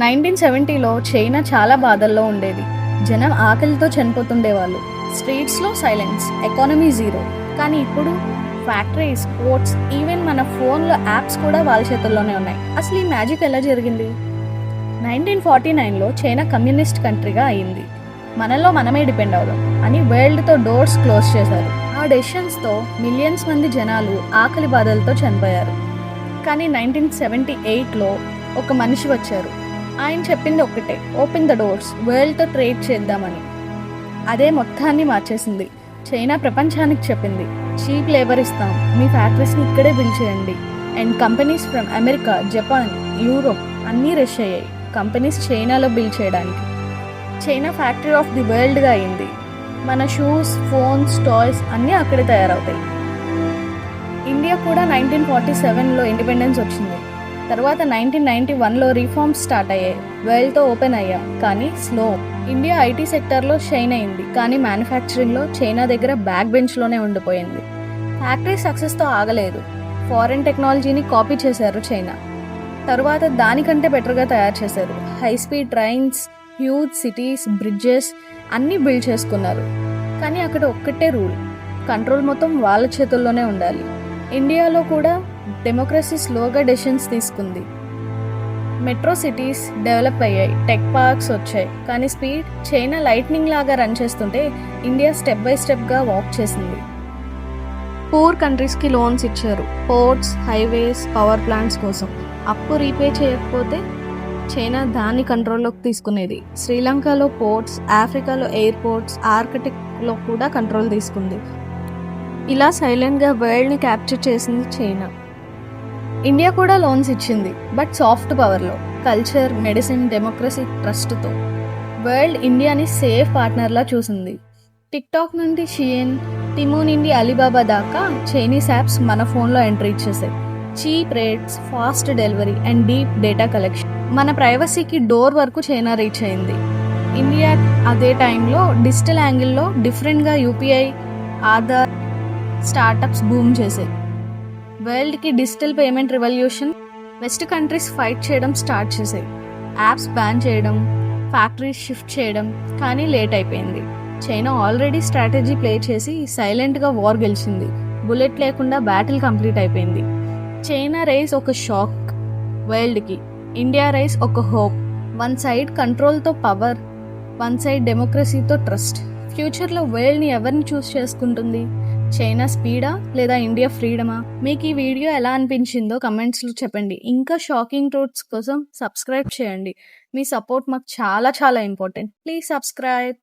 Nineteen సెవెంటీలో China చాలా బాధల్లో ఉండేది. జనం ఆకలితో చనిపోతుండేవాళ్ళు. స్ట్రీట్స్లో సైలెన్స్ ఎకానమీ జీరో. కానీ ఇప్పుడు ఫ్యాక్టరీస్ పోర్ట్స్ ఈవెన్ మన ఫోన్లో యాప్స్ కూడా వాళ్ళ చేతుల్లోనే ఉన్నాయి. అసలు ఈ మ్యాజిక్ ఎలా జరిగింది? నైన్టీన్ ఫార్టీ నైన్లో చైనా కమ్యూనిస్ట్ కంట్రీగా అయింది. మనలో మనమే డిపెండ్ అవుదాం అని వరల్డ్తో డోర్స్ క్లోజ్ చేశారు. ఆ డెసిషన్స్తో మిలియన్స్ మంది జనాలు ఆకలి బాధలతో చనిపోయారు. కానీ నైన్టీన్ సెవెంటీ ఎయిట్లో ఒక మనిషి వచ్చారు. ఆయన చెప్పింది ఒక్కటే ఓపెన్ ద డోర్స్ వరల్డ్తో ట్రేడ్ చేద్దామని. అదే మొత్తాన్ని మార్చేసింది. చైనా ప్రపంచానికి చెప్పింది చీప్ లేబర్ ఇస్తాం. మీ ఫ్యాక్టరీస్ని ఇక్కడే బిల్ చేయండి. And companies from America Japan Europe అన్నీ రష్ అయ్యాయి. కంపెనీస్ చైనాలో బిల్ చేయడానికి. చైనా ఫ్యాక్టరీ ఆఫ్ ది వరల్డ్గా అయింది. మన షూస్ ఫోన్స్ టాయ్స్ అన్నీ అక్కడే తయారవుతాయి. ఇండియా కూడా నైన్టీన్ ఫార్టీ సెవెన్లో ఇండిపెండెన్స్ వచ్చింది. తర్వాత నైన్టీన్ నైన్టీ వన్లో రిఫార్మ్స్ స్టార్ట్ అయ్యాయి. వరల్డ్తో ఓపెన్ అయ్యా. కానీ స్లో ఇండియా ఐటీ సెక్టర్లో షైన్ అయింది. కానీ మ్యానుఫ్యాక్చరింగ్లో చైనా దగ్గర బ్యాక్ బెంచ్లోనే ఉండిపోయింది. ఫ్యాక్టరీ సక్సెస్తో ఆగలేదు. ఫారెన్ టెక్నాలజీని కాపీ చేశారు చైనా తరువాత దానికంటే బెటర్గా తయారు చేశారు. High speed trains huge cities bridges అన్నీ బిల్డ్ చేసుకున్నారు. కానీ అక్కడ ఒక్కటే రూల్ కంట్రోల్ మొత్తం వాళ్ళ చేతుల్లోనే ఉండాలి. ఇండియాలో కూడా డెమోక్రసీ స్లోగా డెసిషన్స్ తీసుకుంది. మెట్రో సిటీస్ డెవలప్ అయ్యాయి. టెక్ పార్క్స్ వచ్చాయి. కానీ స్పీడ్ చైనా లైట్నింగ్ లాగా రన్ చేస్తుంటే ఇండియా స్టెప్ బై స్టెప్గా వాక్ చేసింది. పూర్ కంట్రీస్కి లోన్స్ ఇచ్చారు. పోర్ట్స్ హైవేస్ పవర్ ప్లాంట్స్ కోసం. అప్పు రీపే చేయకపోతే చైనా దాన్ని కంట్రోల్లోకి తీసుకునేది. శ్రీలంకలో పోర్ట్స్ ఆఫ్రికాలో ఎయిర్పోర్ట్స్ ఆర్కిటిక్లో కూడా కంట్రోల్ తీసుకుంది. ఇలా సైలెంట్గా వరల్డ్ని క్యాప్చర్ చేసింది చైనా. ఇండియా కూడా లోన్స్ ఇచ్చింది బట్ సాఫ్ట్ పవర్లో కల్చర్ మెడిసిన్ డెమోక్రసీ ట్రస్ట్తో వరల్డ్ ఇండియాని సేఫ్ పార్ట్నర్లా చూసింది. టిక్టాక్ నుండి షియన్ టిమో నుండి అలీబాబా దాకా చైనీస్ యాప్స్ మన ఫోన్లో entry ఇచ్చేసాయి. Cheap rates fast delivery and deep data collection మన ప్రైవసీకి డోర్ వరకు చైనా రీచ్ అయింది. ఇండియా అదే టైంలో డిజిటల్ యాంగిల్లో డిఫరెంట్గా యూపీఐ ఆధార్ స్టార్టప్స్ బూమ్ చేసాయి. వరల్డ్కి digital payment revolution west countries fight చేయడం స్టార్ట్ చేసాయి యాప్స్ బ్యాన్ చేయడం ఫ్యాక్టరీస్ షిఫ్ట్ చేయడం కానీ లేట్ అయిపోయింది. చైనా ఆల్రెడీ స్ట్రాటజీ ప్లే చేసి సైలెంట్గా వార్ గెలిచింది. బుల్లెట్ లేకుండా బ్యాటిల్ కంప్లీట్ అయిపోయింది. చైనా రైస్ ఒక షాక్ వరల్డ్కి ఇండియా రైస్ ఒక హోప్. వన్ సైడ్ కంట్రోల్తో పవర్ వన్ సైడ్ డెమోక్రసీతో ట్రస్ట్. ఫ్యూచర్లో వరల్డ్ని ఎవరిని చూస్ చేసుకుంటుంది? చైనా స్పీడా లేదా ఇండియా ఫ్రీడమా? మీకు ఈ వీడియో ఎలా అనిపించిందో కమెంట్స్లో చెప్పండి. ఇంకా షాకింగ్ ట్రూట్స్ కోసం సబ్స్క్రైబ్ చేయండి. మీ సపోర్ట్ మాకు చాలా చాలా ఇంపార్టెంట్ ప్లీజ్ సబ్స్క్రైబ్